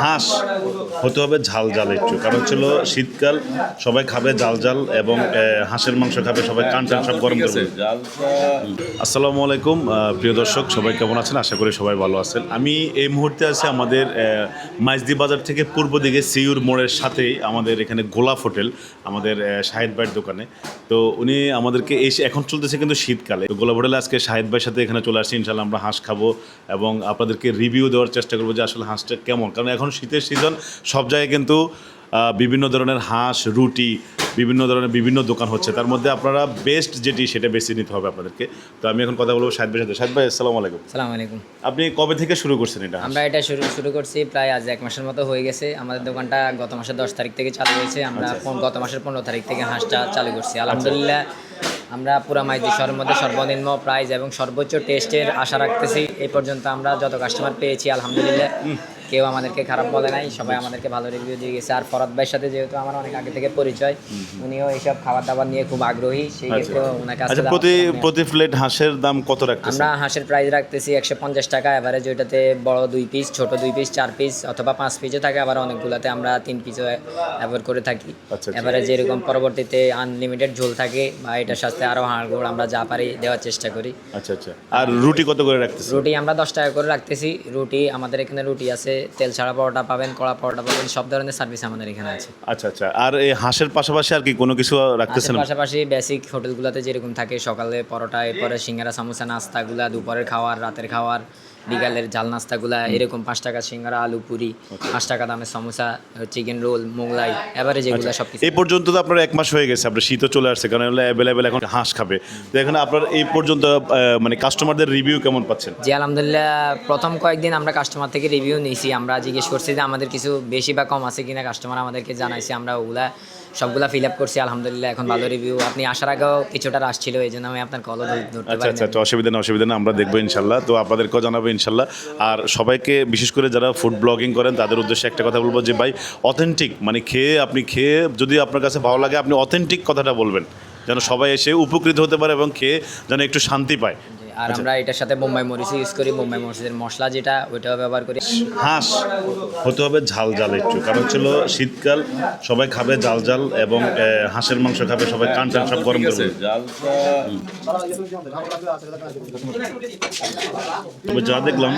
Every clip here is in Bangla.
হাঁস হতে হবে ঝাল ঝাল একটু কারণ ছিল শীতকাল সবাই খাবে জাল জাল এবং হাঁসের মাংস খাবে সবাই কান টান সব গরম করবে আসসালামু আলাইকুম প্রিয় দর্শক সবাই কেমন আছেন? আশা করি সবাই ভালো আছেন। আমি এই মুহূর্তে আছি আমাদের মাইজদি বাজার থেকে পূর্ব দিকে সিউর মোড়ের সাথেই আমাদের এখানে গোলাপ হোটেল আমাদের শাহিদ ভাইয়ের দোকানে। তো উনি আমাদেরকে এই এখন চলতেছে কিন্তু শীতকালে। তো গোলাপ হোটেলে আজকে শাহিদ ভাইয়ের সাথে এখানে চলে আসছি ইনশাল্লাহ আমরা হাঁস খাব এবং আপনাদেরকে রিভিউ দেওয়ার চেষ্টা করব যে আসলে হাঁসটা কেমন। কারণ এখন শীতের সিজন সব জায়গায় কিন্তু বিভিন্ন ধরনের হাঁস রুটি বিভিন্ন ধরনের বিভিন্ন দোকান হচ্ছে। তার মধ্যে আপনারা বেস্ট যেটি সেটা বেছে নিতে হবে আপনাদেরকে। তো আমি এখন কথা বলব ভাইয়ের সাথে। শাহিদ ভাই আসসালামু আলাইকুম। সালাম আলাইকুম। আপনি কবে থেকে শুরু করছেন এটা আমরা এটা শুরু শুরু করছি প্রায় আজ এক মাসের মতো হয়ে গেছে। আমাদের দোকানটা গত মাসের দশ তারিখ থেকে চালু হয়েছে। আমরা গত মাসের পনেরো তারিখ থেকে হাঁসটা চালু করছি। আলহামদুলিল্লাহ আমরা পুরা মাইজি শহরের মধ্যে সর্বনিম্ন প্রাইস এবং সর্বোচ্চ টেস্টের আশা রাখতেছি। এই পর্যন্ত আমরা যত কাস্টমার পেয়েছি আলহামদুলিল্লাহ। কেউ আমাদেরকে খারাপ বলে নাই সবাই আমাদেরকে ভালো রিভিউ দিয়ে গেছে। আর ফরদ ভাইয়ের সাথে যেহেতু আমার অনেক আগে থেকে পরিচয় উনিও এইসব খাবার দাবার নিয়ে খুব আগ্রহী সেই ক্ষেত্রে ওনার কাছে আচ্ছা প্রতি প্রতি প্লেট হাঁসের দাম কত রাখতেছেন? আমরা হাঁসের প্রাইস রাখতেছি একশো পঞ্চাশ টাকা এভারেজ ওইটাতে বড় দুই পিস ছোট দুই পিস চার পিস অথবা পাঁচ পিসও থাকে আবার অনেকগুলোতে আমরা তিন পিসও অ্যাভয়েড করে থাকি। আচ্ছা, আচ্ছা। এভারেজ এরকম পরবর্তীতে আনলিমিটেড ঝোল থাকে বা এটার সাথে আরও হাড়গোড় আমরা যা পারি দেওয়ার চেষ্টা করি। আচ্ছা আচ্ছা। আর রুটি কত করে রাখতেছেন? রুটি আমরা দশ টাকা করে রাখতেছি। রুটি আমাদের এখানে রুটি আছে তেল ছাড়া পরোটা পাবেন কড়া পরোটা পাবেন সব ধরনের সার্ভিস আমাদের এখানে আছে। আচ্ছা আচ্ছা। আর এই হাঁসের পাশাপাশি আর কি কোনো কিছু রাখতেছেন? পাশাপাশি বেসিক হোটেলগুলোতে যেরকম থাকে সকালে পরোটা এরপরে সিঙ্গারা সামোসা নাস্তাগুলা দুপুরের খাওয়ার রাতের খাওয়ার বিকালের ঝাল নাস্তাগুলা এরকম পাঁচ টাকা সিঙ্গারা আলু পুরি পাঁচ টাকা দামের সমোসা চিকেন রোল মোগলাই এবারে যেগুলো সব এই পর্যন্ত তো আপনার এক মাস হয়ে গেছে আপনার শীতও চলে আসছে কারণ অ্যাভেলেবেল এখন হাঁস খাবে। তো এখানে আপনার এই পর্যন্ত মানে কাস্টমারদের রিভিউ কেমন পাচ্ছেন? জি আলহামদুলিল্লাহ প্রথম কয়েকদিন আমরা কাস্টমার থেকে রিভিউ নিয়েছি আমরা জিজ্ঞেস করছি যে আমাদের কিছু বেশি বা কম আছে কিনা কাস্টমার আমাদেরকে জানাইছি আমরা ওগুলা সবগুলা ফিল আপ করছি আলহামদুলিল্লাহ এখন ভালো রিভিউ আপনি আসার আগেও কিছুটা আসছিল এই জন্য আমি আপনার কলও আচ্ছা আচ্ছা আচ্ছা অসুবিধা না অসুবিধা না আমরা দেখব ইনশাল্লাহ। তো আপনাদেরকেও জানাব ইনশাল্লাহ। আর সবাইকে বিশেষ করে যারা ফুড ব্লগিং করেন তাদের উদ্দেশ্যে একটা কথা বলব যে ভাই অথেন্টিক মানে খেয়ে আপনি খেয়ে যদি আপনার কাছে ভালো লাগে আপনি অথেন্টিক কথাটা বলবেন। যেন সবাই এসে উপকৃত হতে পারে এবং খেয়ে যেন একটু শান্তি পায়। আর আমরা এটার সাথে বোম্বাই মরিচ ইউজ করি বোম্বাই মরিচের মশলা যেটা ওইটাও ব্যবহার করি। হাঁস হতে হবে ঝাল ঝাল একটু কারণ ছিল শীতকাল সবাই খাবে ঝাল জাল এবং হাঁসের মাংস খাবে সবাই কান টান সব গরম করবে। তবে যা দেখলাম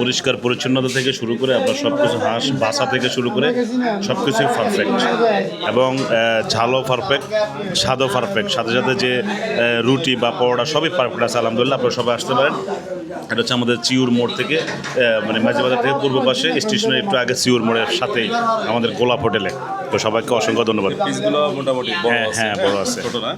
পরিষ্কার পরিচ্ছন্নতা থেকে শুরু করে আপনার সব কিছু হাঁস বাসা থেকে শুরু করে সব কিছুই পারফেক্ট এবং ঝালও পারফেক্ট স্বাদও পারফেক্ট সাথে সাথে যে রুটি বা পরোটা সবই পারফেক্ট আছে আলহামদুলিল্লাহ আপনারা সবাই আসতে পারেন। এটা হচ্ছে আমাদের চিউর মোড় থেকে আহ, মানে মাঝে থেকে পূর্ব পাশে স্টেশনের একটু আগে চিউর মোড়ের সাথে আমাদের গোলাপ হোটেলে। তো সবাইকে অসংখ্য ধন্যবাদ। পিসগুলো মোটামুটি হ্যাঁ হ্যাঁ বড় আছে। ছোট না?